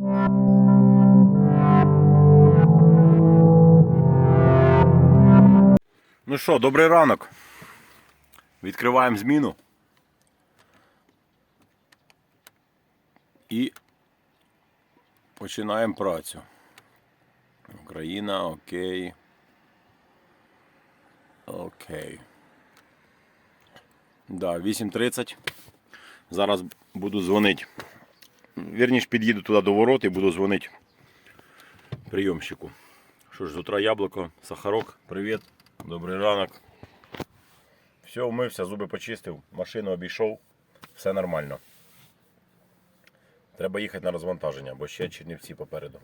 Ну що, добрий ранок. Відкриваємо зміну. І починаємо працю. Україна, окей. Окей. Да, 8.30. Зараз буду дзвонити. Вірніше під'їду туди до ворот і буду дзвонити прийомщику. Що ж, з утра яблуко, сахарок, привіт, добрий ранок. Все, вмився, зуби почистив, машину обійшов, все нормально. Треба їхати на розвантаження, бо ще Чернівці попереду.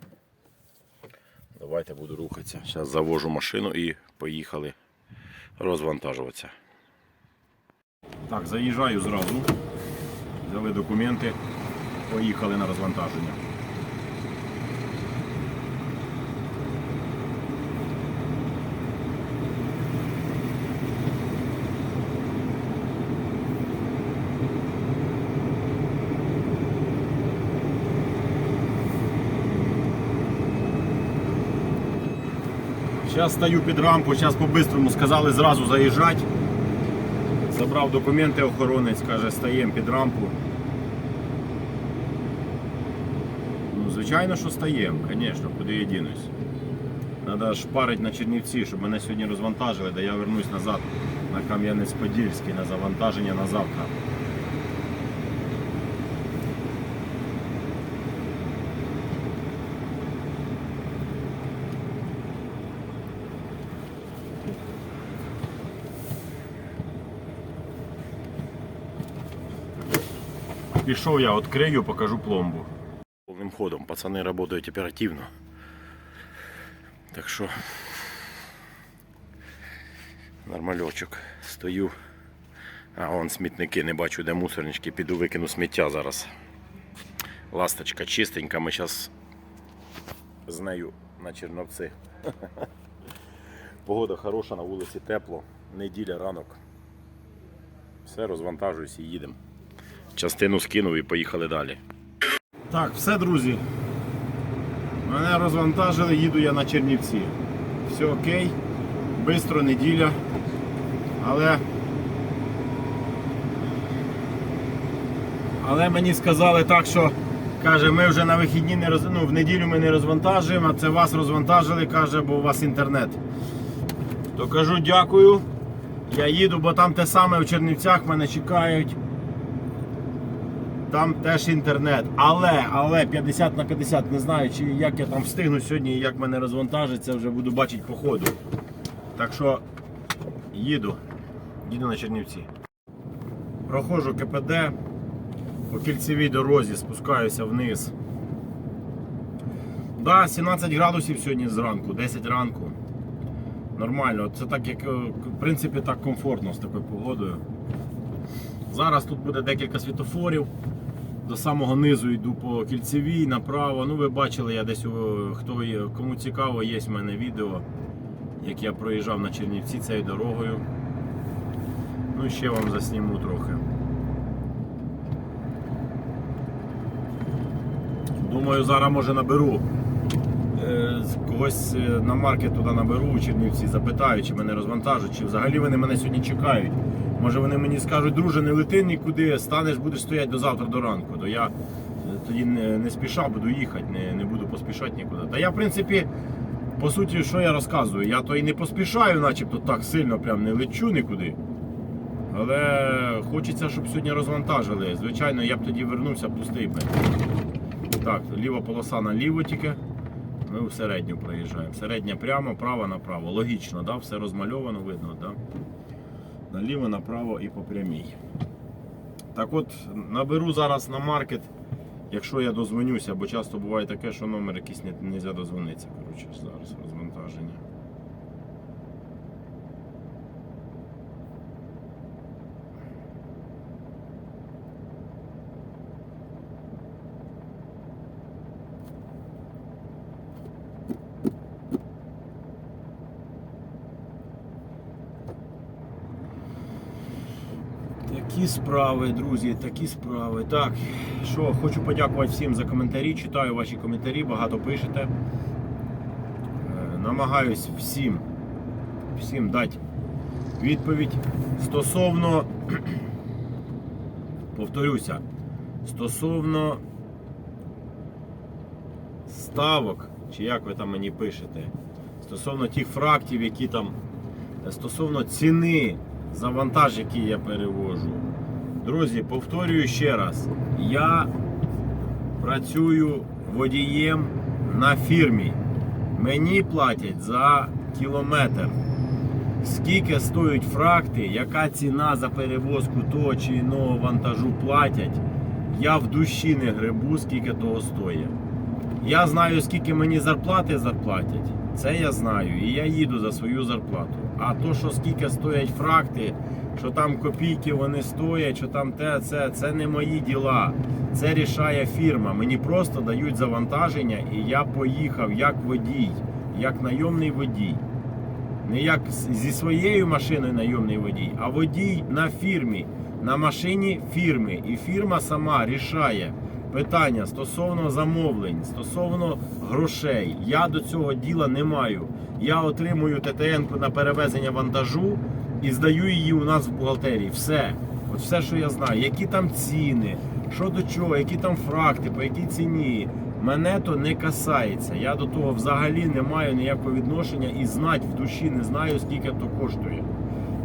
Давайте буду рухатися. Зараз завожу машину і поїхали розвантажуватися. Так, заїжджаю зразу. Взяли документи, поїхали на розвантаження. Зараз стою під рамку, зараз по-бистрому сказали зразу заїжджати. Забрав документи охоронець, каже, стаємо під рамку. звичайно, що стаємо, звісно, куди я дінусь. Треба шпарити на Чернівці, щоб мене сьогодні розвантажили, да я вернусь назад на Кам'янець-Подільський на завантаження на завтра. Пішов я, відкрию, покажу пломбу. Ходом. Пацани працюють оперативно. Так що нормальочок. Стою. А вон смітники, не бачу, де мусорнички, піду викину сміття зараз. Ласточка чистенька, ми зараз з нею на Черновці. Погода хороша, на вулиці тепло, неділя, ранок. Все, розвантажуюсь і їдемо. Частину скинув і поїхали далі. Так, все, друзі. Мене розвантажили, їду я на Чернівці. Все окей, бистро неділя. Але. Але мені сказали так, що каже, ми вже на вихідні не роз... ну, в неділю ми не розвантажуємо, а це вас розвантажили, каже, бо у вас інтернет. То кажу дякую. Я їду, бо там те саме в Чернівцях мене чекають. Там теж інтернет. Але, але 50 на 50 не знаю, чи як я там встигну сьогодні і як мене розвантажиться, вже буду бачити по ходу. Так що їду. Їду на Чернівці. Проходжу КПД по кільцевій дорозі, спускаюся вниз. Да, 17 градусів сьогодні зранку, 10 ранку. Нормально. Це так як е, в принципі так комфортно з такою погодою. Зараз тут буде декілька світофорів. До самого низу йду по кільцевій направо. Ну ви бачили, я десь хто кому цікаво, є в мене відео, як я проїжджав на Чернівці цією дорогою. Ну ще вам засніму трохи. Думаю, зараз може наберу. Е, Когось е, на маркет туди наберу у Чернівці, запитаю, чи мене розвантажать, чи взагалі вони мене сьогодні чекають. Може вони мені скажуть, друже, не лети нікуди, станеш, будеш стояти до завтра до ранку. То я е, тоді не, не спіша буду їхати, не, не буду поспішати нікуди. Та я, в принципі, по суті, що я розказую, я то і не поспішаю, начебто так сильно прям не лечу нікуди. Але хочеться, щоб сьогодні розвантажили. Звичайно, я б тоді вернувся пустий би. Так, ліва полоса наліво тільки. Ми в середню проїжджаємо. Середня прямо, права направо. Логічно, да? все розмальовано, видно, да? Наліво, направо і по прямій. Так от, наберу зараз на маркет, якщо я дозвонюся, бо часто буває таке, що номер якийсь не можна дозвонитися. Коротше, зараз розвантаження. Такі Такі справи, друзі, такі справи. Так, що, хочу подякувати всім за коментарі. Читаю ваші коментарі, багато пишете. Е, Намагаюсь всім, всім дати відповідь стосовно, повторюся, стосовно ставок, чи як ви там мені пишете, стосовно тих фрактів, які там, стосовно ціни за вантаж, який я перевожу. Друзі, повторюю ще раз, я працюю водієм на фірмі. Мені платять за кілометр. Скільки стоять фракти, яка ціна за перевозку того чи іного вантажу платять, я в душі не гребу, скільки того стоїть. Я знаю, скільки мені зарплати заплатять. Це я знаю. І я їду за свою зарплату. А то, що скільки стоять фракти, що там копійки вони стоять, що там те, це, це не мої діла. Це рішає фірма. Мені просто дають завантаження, і я поїхав як водій, як найомний водій. Не як зі своєю машиною найомний водій, а водій на фірмі, на машині фірми. І фірма сама рішає питання стосовно замовлень, стосовно грошей. Я до цього діла не маю. Я отримую ТТН на перевезення вантажу і здаю її у нас в бухгалтерії. Все. От все, що я знаю, які там ціни, що до чого, які там фракти, по якій ціні. Мене то не касається. Я до того взагалі не маю ніякого відношення і знать в душі не знаю, скільки то коштує.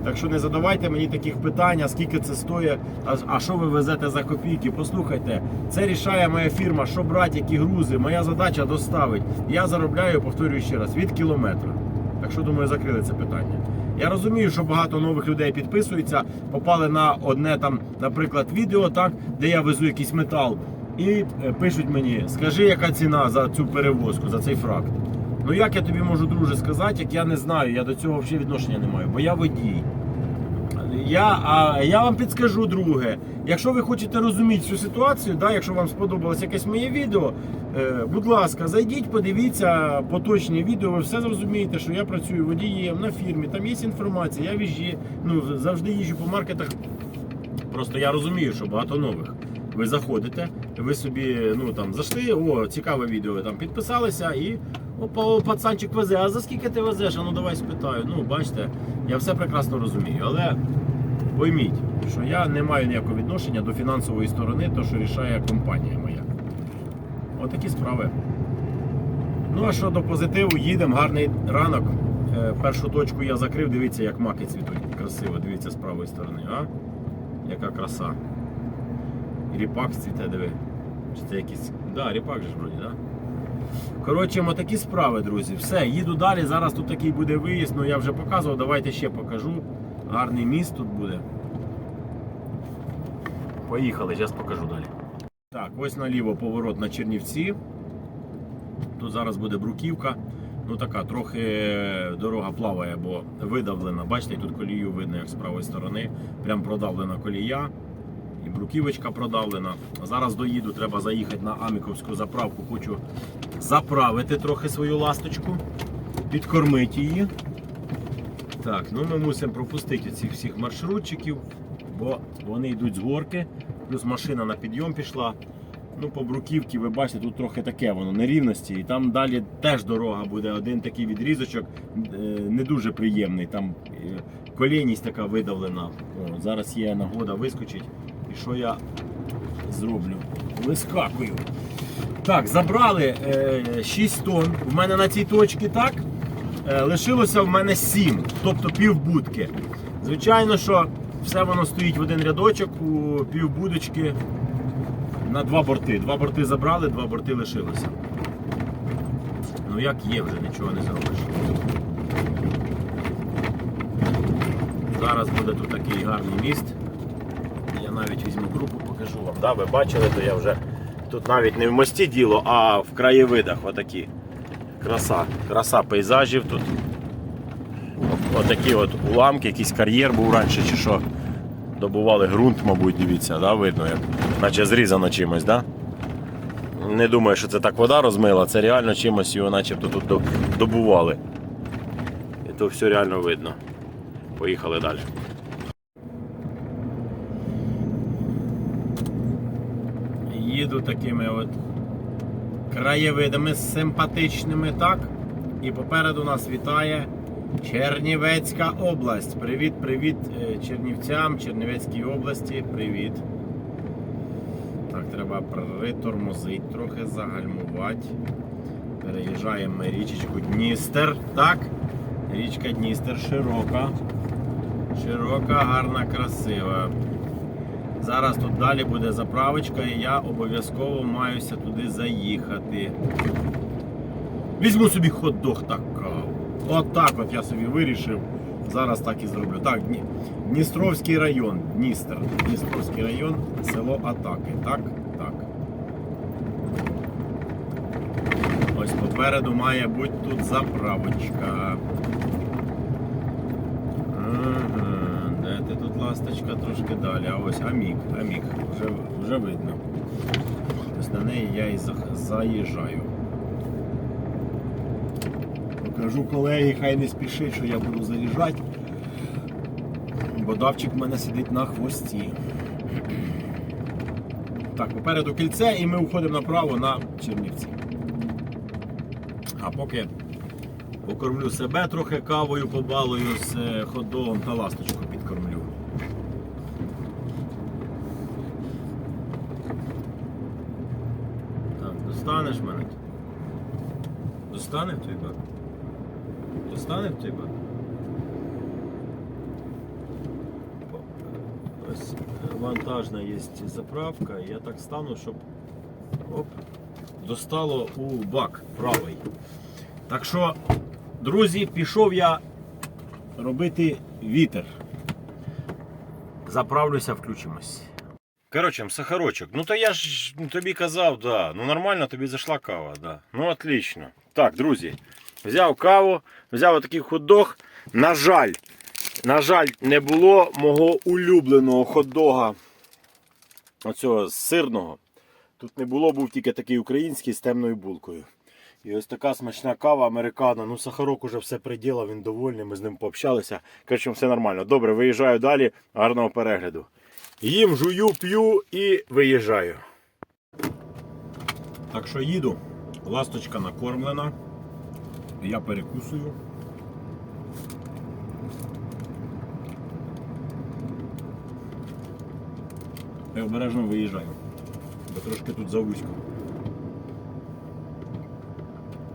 Так що не задавайте мені таких питань, а скільки це стоїть, а, а що ви везете за копійки. Послухайте, це рішає моя фірма, що брати, які грузи. Моя задача доставити. Я заробляю, повторюю ще раз, від кілометра. Так що думаю, закрили це питання. Я розумію, що багато нових людей підписуються, попали на одне там, наприклад, відео, так, де я везу якийсь метал, і е, пишуть мені, скажи, яка ціна за цю перевозку, за цей фракт. Ну як я тобі можу, друже, сказати, як я не знаю, я до цього взагалі відношення не маю, бо я водій. Я, а, я вам підскажу друге. Якщо ви хочете розуміти цю ситуацію, да, якщо вам сподобалось якесь моє відео, е, будь ласка, зайдіть, подивіться поточні відео, ви все зрозумієте, що я працюю водієм на фірмі, там є інформація, я віжджі, ну, завжди їжджу по маркетах. Просто я розумію, що багато нових. Ви заходите, ви собі ну там зайшли, о, цікаве відео, там підписалися і опа, о, пацанчик везе. А за скільки ти везеш? А ну давай спитаю. Ну, бачите, я все прекрасно розумію. Але пойміть, що я не маю ніякого відношення до фінансової сторони, то що рішає компанія моя. Отакі справи. Ну а що до позитиву, їдемо, гарний ранок. Е, Першу точку я закрив, дивіться, як маки цвітуть. Красиво, дивіться з правої сторони, а? Яка краса. Ріпак цвіте, диви. Чи це якийсь. Да, ріпак же вроді, да? Коротше, такі справи, друзі. Все, їду далі. Зараз тут такий буде виїзд, ну я вже показував, давайте ще покажу. Гарний міст тут буде. Поїхали, зараз покажу далі. Так, ось наліво поворот на Чернівці. Тут зараз буде бруківка. Ну така, трохи дорога плаває, бо видавлена. Бачите, тут колію видно, як з правої сторони. Прям продавлена колія. І бруківочка продавлена. Зараз доїду, треба заїхати на Аміковську заправку. Хочу заправити трохи свою ласточку, підкормити її. Так, ну ми мусимо пропустити цих всіх маршрутчиків, бо вони йдуть з горки, плюс машина на підйом пішла. Ну, по бруківці, ви бачите, тут трохи таке воно нерівності. І там далі теж дорога буде. Один такий відрізочок е, не дуже приємний. Там е, колінність така видавлена. О, зараз є нагода вискочить. І що я зроблю? Вискакую. Так, забрали е, 6 тонн. В мене на цій точці так. Е, лишилося в мене 7, тобто півбудки. Звичайно, що все воно стоїть в один рядочок у півбудочки на два борти. Два борти забрали, два борти лишилося. Ну як є, вже нічого не зробиш. Зараз буде тут такий гарний міст. Я навіть візьму групу, покажу вам. Да, ви бачили, то я вже тут навіть не в мості діло, а в краєвидах отакі. Краса, краса пейзажів тут. Отакі от уламки, якийсь кар'єр був раніше чи що. Добували ґрунт, мабуть, дивіться, да? видно, як наче зрізано чимось. Да? Не думаю, що це так вода розмила, це реально чимось його начебто тут добували. І то все реально видно. Поїхали далі. Їду такими от краєвидами симпатичними, так? І попереду нас вітає Чернівецька область. Привіт, привіт е, Чернівцям, Чернівецькій області. Привіт. Так, треба притормозити трохи, загальмувати. Переїжджаємо ми річечку Дністер. Так? Річка Дністер широка. Широка, гарна, красива. Зараз тут далі буде заправочка і я обов'язково маюся туди заїхати. Візьму собі хот-дог так. От так от я собі вирішив. Зараз так і зроблю. Так, Дні... Дністровський район, Дністер. Дністровський район, село Атаки. Так, так. Ось попереду має бути тут заправочка. Ага, ласточка трошки далі. А ось Амік, Амік, вже, вже видно. Ось на неї я і заїжджаю. Покажу колеги, хай не спішить, що я буду заїжджати. Бо давчик в мене сидить на хвості. Так, попереду кільце і ми уходимо направо на Чернівці. А поки покормлю себе трохи кавою, побалую з е, та ласточку підкормлю. Так, достанеш мене? Достане в той бак? Достане в той бак? Ось вантажна є заправка, я так стану, щоб оп, достало у бак правий. Так що, друзі, пішов я робити вітер. Заправлюся, включимось. Коротше, сахарочок. Ну то я ж тобі казав, да. Ну нормально тобі зайшла кава, да. Ну отлично. Так, друзі, взяв каву, взяв отакий хот-дог. На жаль, на жаль, не було мого улюбленого хот-дога. Оцього сирного. Тут не було, був тільки такий український з темною булкою. І ось така смачна кава американо. Ну, сахарок уже все приділав, він довольний, ми з ним пообщалися. Коротше, все нормально. Добре, виїжджаю далі. Гарного перегляду. Їм, жую, п'ю і виїжджаю. Так що їду. Ласточка накормлена. Я перекусую. Я обережно виїжджаю. Бо трошки тут завузько.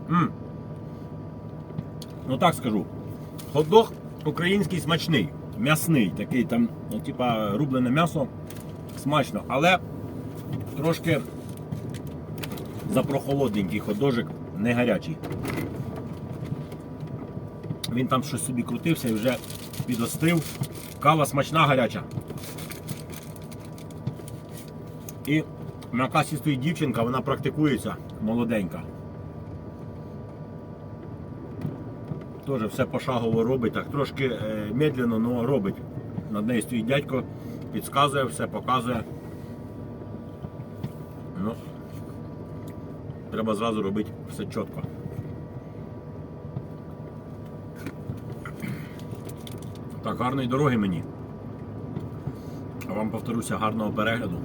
М. Ну так скажу. Хот-дог український смачний, м'ясний, такий там, ну, типа рублене м'ясо смачно, але трошки запрохолодненький хот-дожик, не гарячий. Він там щось собі крутився і вже підостив. Кава смачна гаряча. І на касі стоїть дівчинка, вона практикується молоденька. Теж все пошагово робить, так трошки е, медленно, але робить. Над нею стоїть дядько, підказує, все показує. Ну, треба зразу робити все чітко. Так, гарної дороги мені. Вам повторюся, гарного перегляду.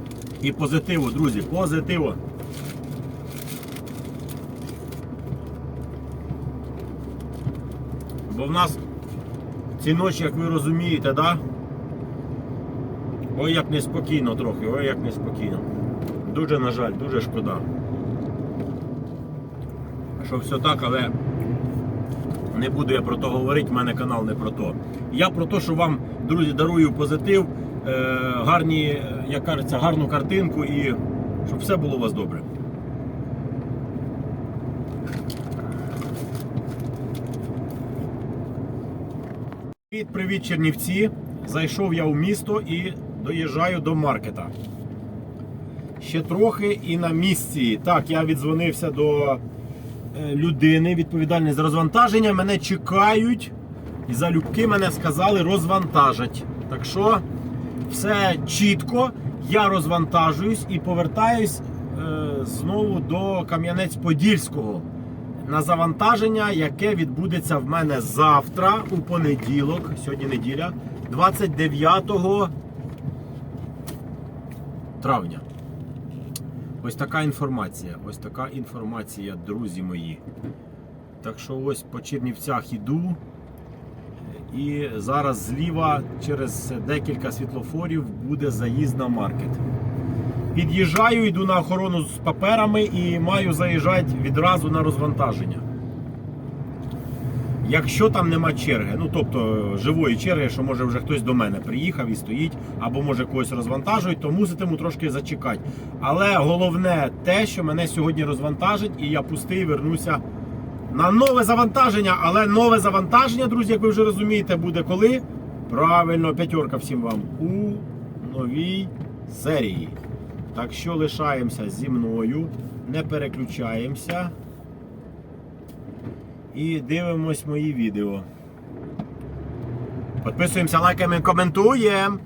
І позитиву, друзі, позитиву. Бо в нас ці ночі, як ви розумієте, да? Ой, як неспокійно трохи, ой, як неспокійно. Дуже, на жаль, дуже шкода. Що все так, але не буду я про то говорити, в мене канал не про то. Я про те, що вам, друзі, дарую позитив, е, гарні, е, як кажеться, гарну картинку і щоб все було у вас добре. Привіт, привіт, Чернівці. Зайшов я в місто і доїжджаю до маркета. Ще трохи і на місці. Так, я віддзвонився до е, людини, відповідальної за розвантаження. Мене чекають і залюбки мене сказали розвантажать. Так що все чітко. Я розвантажуюсь і повертаюсь е, знову до Кам'янець-Подільського на завантаження, яке відбудеться в мене завтра у понеділок, сьогодні неділя, 29 травня. Ось така інформація. Ось така інформація, друзі мої. Так що ось по Чернівцях іду. І зараз зліва через декілька світлофорів буде заїзд на маркет. Під'їжджаю, йду на охорону з паперами і маю заїжджати відразу на розвантаження. Якщо там нема черги, ну тобто живої черги, що може вже хтось до мене приїхав і стоїть, або може когось розвантажують, то муситиму трошки зачекати. Але головне те, що мене сьогодні розвантажить, і я пустий вернуся на нове завантаження. Але нове завантаження, друзі, як ви вже розумієте, буде коли? Правильно, п'ятерка всім вам у новій серії. Так що лишаємося зі мною, не переключаємося і дивимось мої відео. Підписуємося, лайкаємо і коментуємо.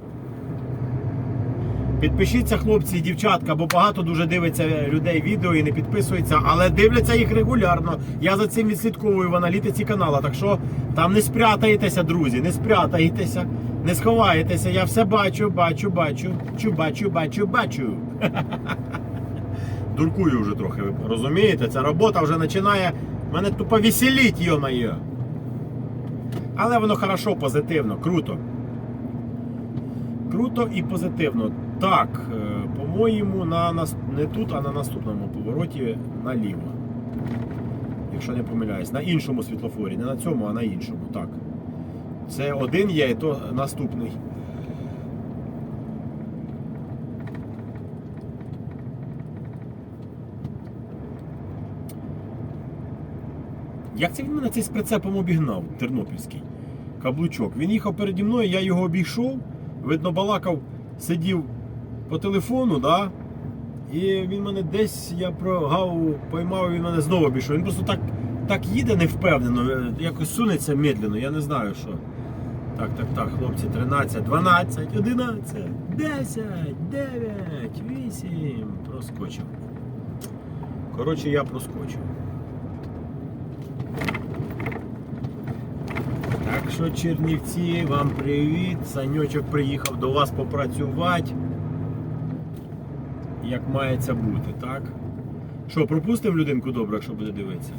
Підпишіться, хлопці і дівчатка, бо багато дуже дивиться людей відео і не підписується, але дивляться їх регулярно. Я за цим відслідковую в аналітиці канала. Так що там не спрятаєтеся, друзі, не спрятаєтеся, не сховаєтеся. Я все бачу, бачу, бачу, чу, бачу, бачу, бачу. Дуркую вже трохи, ви розумієте? Ця робота вже починає мене тупо веселіть, йо-моє. Але воно хорошо, позитивно, круто. Круто і позитивно. Так, е, по-моєму, на, нас- не тут, а на наступному повороті наліво. Якщо не помиляюсь, на іншому світлофорі, не на цьому, а на іншому. Так. Це один є, і то наступний. Як це він мене цей з прицепом обігнав, тернопільський каблучок? Він їхав переді мною, я його обійшов, видно, балакав, сидів по телефону, да? і він мене десь я прогав, поймав, він мене знову обійшов. Він просто так, так їде невпевнено, е, якось сунеться медленно, я не знаю що. Так, так, так, хлопці, 13, 12, 11, 10, 9, 8. Проскочив. Коротше, я проскочив. Так що, Чернівці, вам привіт. Саньочок приїхав до вас попрацювати. Як мається бути, так? Що, пропустимо людинку добре, якщо буде дивитися?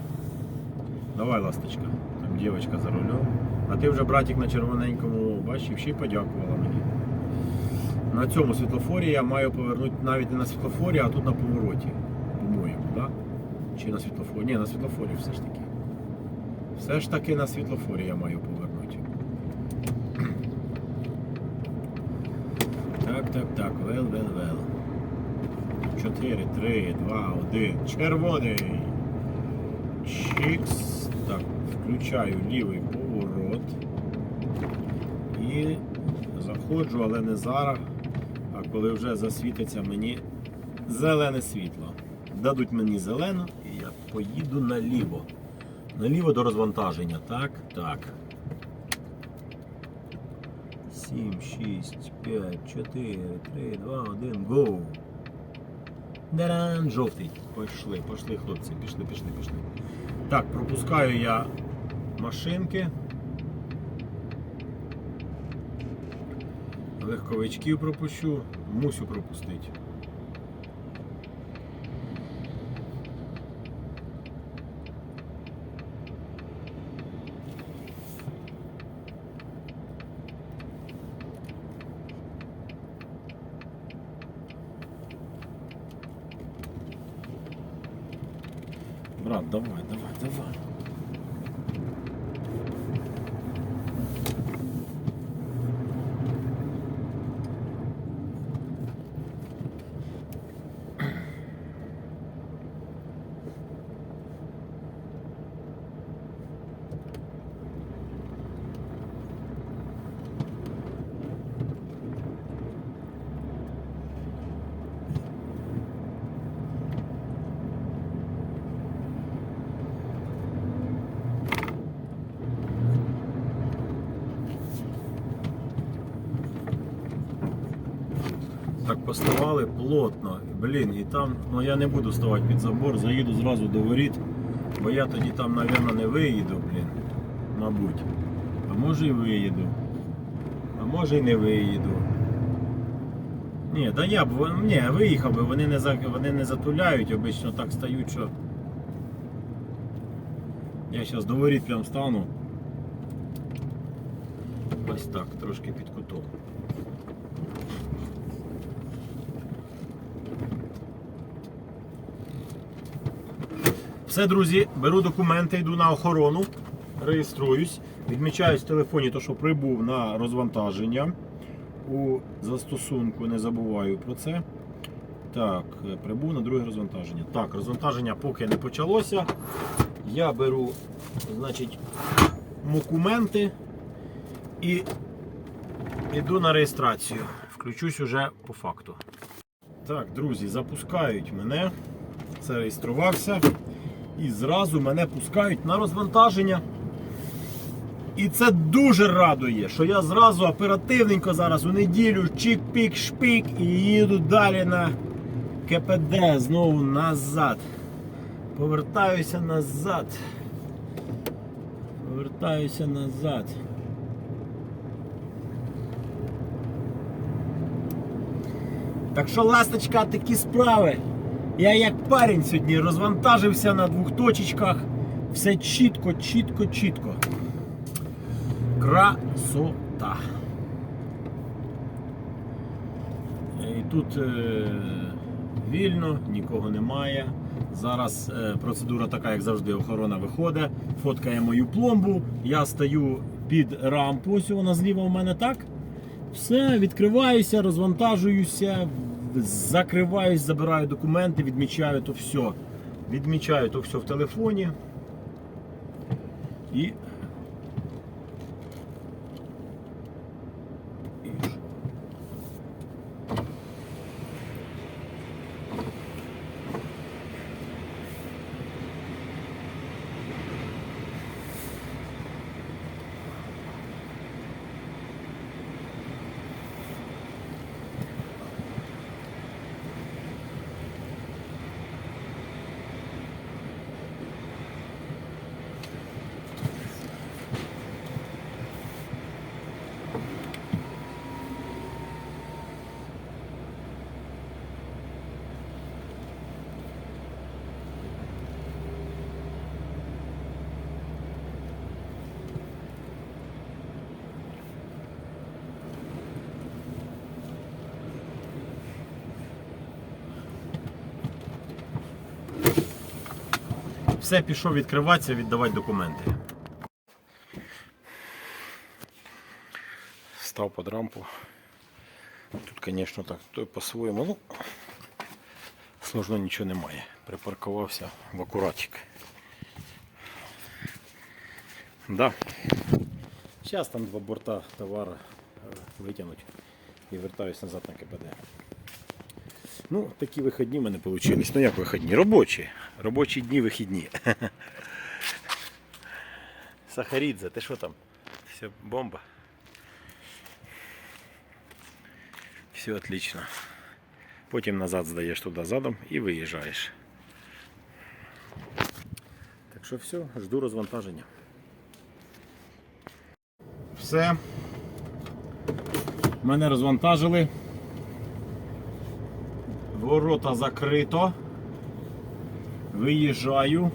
Давай, ласточка. Там дівчинка за рулем. А ти вже братик на червоненькому бачив, ще й подякувала мені. На цьому світлофорі я маю повернути навіть не на світлофорі, а тут на повороті. По-моєму, так? Чи на світлофорі? Ні, на світлофорі все ж таки. Все ж таки на світлофорі я маю повернути. Так, так, вел, вел, вел. 4, 3, 2, 1. Червоний. Чікс. Так, включаю лівий поворот. І заходжу, але не зараз. А коли вже засвітиться мені зелене світло. Дадуть мені зелену і я поїду наліво. Наліво до розвантаження. Так, так. 7, 6, 5, 4, 3, 2, 1, go! Даран, жовтий. Пішли, пішли, хлопці, пішли, пішли, пішли. Так, пропускаю я машинки. Легковичків пропущу, мусю пропустити. Брат, давай, давай, давай. Так поставали плотно. Блін, і там, ну я не буду ставати під забор, заїду зразу до воріт, бо я тоді там, мабуть, не виїду, блін. Мабуть. А може і виїду. А може і не виїду. Ні, да я б ні, виїхав би, вони не, за, вони не затуляють, обично так стають, що. Я зараз до воріт прям стану. Ось так, трошки під кутом. Все, друзі, беру документи, йду на охорону, реєструюсь, відмічаюсь в телефоні, то що прибув на розвантаження. У застосунку не забуваю про це. Так, е, прибув на друге розвантаження. Так, розвантаження поки не почалося. Я беру, значить, документи і йду на реєстрацію. Включусь уже по факту. Так, друзі, запускають мене. Зареєструвався. І зразу мене пускають на розвантаження. І це дуже радує, що я зразу оперативненько зараз у неділю чик-пік-шпік і їду далі на КПД знову назад. Повертаюся назад. Повертаюся назад. Так що, ласточка, такі справи. Я як парень сьогодні розвантажився на двох точечках. Все чітко, чітко, чітко. Красота. І тут е, вільно, нікого немає. Зараз е, процедура така, як завжди, охорона виходить, фоткає мою пломбу, я стою під рампу, ось вона зліва у мене так. Все, відкриваюся, розвантажуюся, закриваюсь, забираю документи, відмічаю то все. Відмічаю то все в телефоні. І. Все, пішов відкриватися, віддавати документи. Став під рампу. Тут, звісно, так, по-своєму. Ну, сложно нічого немає. Припаркувався в акуратик. Да. Зараз там два борта товару е, витягнуть і вертаюсь назад на КПД. Ну, такі вихідні в мене вийшли. Ну як вихідні? Робочі. Робочі дні вихідні. Сахарідзе, ти що там? Все, бомба. Все отлично. Потім назад здаєш туди задом і виїжджаєш. Так що все, жду розвантаження. Все. Мене розвантажили. Ворота закрито. Виїжджаю.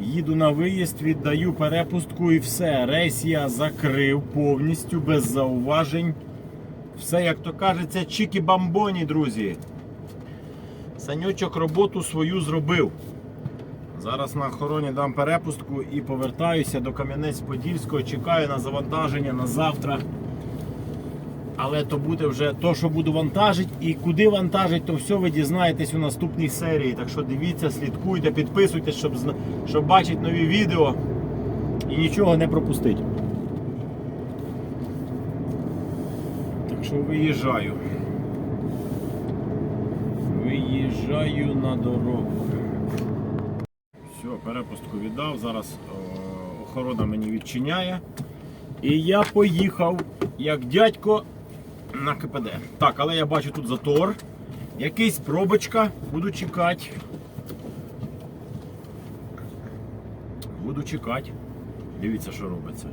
Їду на виїзд, віддаю перепустку і все. Рейс я закрив повністю без зауважень. Все, як то кажеться, чікі-бамбоні, друзі. Санючок роботу свою зробив. Зараз на охороні дам перепустку і повертаюся до Кам'янець-Подільського. Чекаю на завантаження на завтра. Але то буде вже то, що буду вантажити, і куди вантажить, то все ви дізнаєтесь у наступній серії. Так що дивіться, слідкуйте, підписуйтесь, щоб, щоб бачити нові відео і нічого не пропустити. Так що виїжджаю. Виїжджаю на дорогу. Все, перепустку віддав. Зараз охорона мені відчиняє. І я поїхав як дядько на КПД. Так, але я бачу тут затор. Якийсь пробочка. Буду чекати. Буду чекати. Дивіться, що робиться.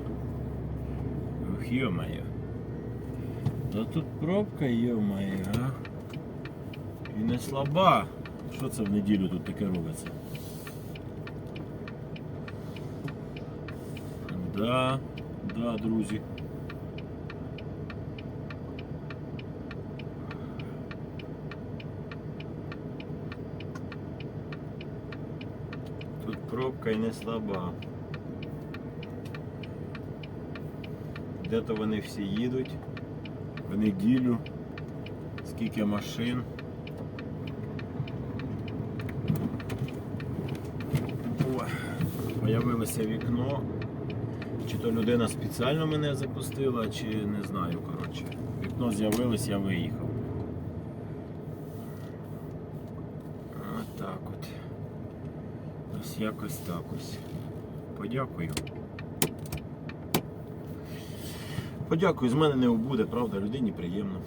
Йо-моє. Та тут пробка, йо-моє? І не слаба. Що це в неділю тут таке робиться? Да, да, друзі. І не слаба. Де-то вони всі їдуть в неділю. Скільки машин. Появилося вікно. Чи то людина спеціально мене запустила, чи не знаю, коротше. Вікно з'явилось, я виїхав. От так от. Ось якось так ось. Подякую. Подякую, з мене не убуде, правда, людині приємно.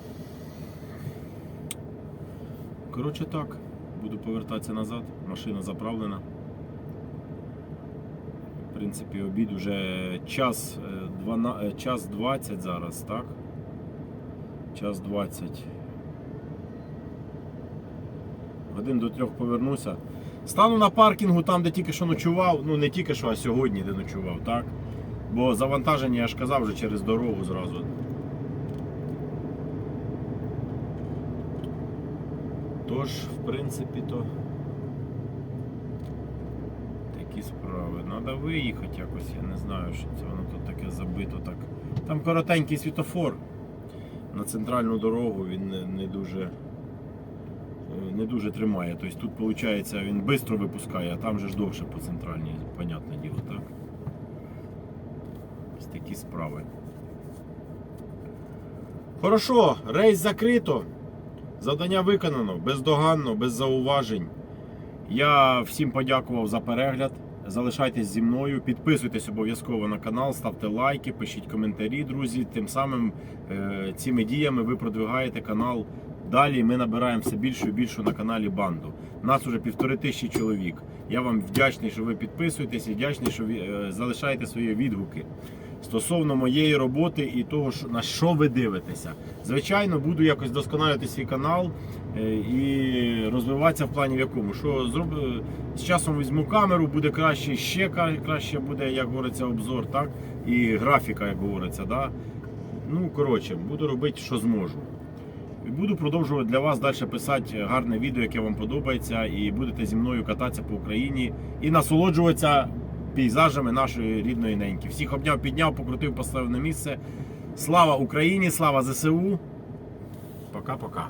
Коротше так, буду повертатися назад, машина заправлена. В принципі, обід уже час, е, 12, е, час 20 зараз, так? Час 20. Годин до трьох повернуся. Стану на паркінгу там, де тільки що ночував. Ну не тільки що, а сьогодні, де ночував, так? Бо завантаження, я ж казав, вже через дорогу зразу. Тож, в принципі, то такі справи. Треба виїхати якось, я не знаю, що це воно тут таке забито так. Там коротенький світофор на центральну дорогу, він не, не дуже не дуже тримає. Тобто тут, виходить, він швидко випускає, а там же ж довше по центральній, понятне діло, так? Ось такі справи. Хорошо, рейс закрито. Завдання виконано бездоганно, без зауважень. Я всім подякував за перегляд. Залишайтесь зі мною, підписуйтесь обов'язково на канал, ставте лайки, пишіть коментарі, друзі. Тим самим е, цими діями ви продвигаєте канал далі. Ми набираємо все більше і більше на каналі банду. Нас уже півтори тисячі чоловік. Я вам вдячний, що ви підписуєтесь і вдячний, що ви е, залишаєте свої відгуки стосовно моєї роботи і того, на що ви дивитеся. Звичайно, буду якось досконалювати свій канал е, і розвиватися в плані в якому. Що зроб... е, з часом візьму камеру, буде краще, ще краще буде, як говориться, обзор, так? І графіка, як говориться. Да? Ну, коротше, буду робити, що зможу. Буду продовжувати для вас далі писати гарне відео, яке вам подобається, і будете зі мною кататися по Україні і насолоджуватися пейзажами нашої рідної неньки. Всіх обняв, підняв, покрутив, поставив на місце. Слава Україні, слава ЗСУ. Пока-пока.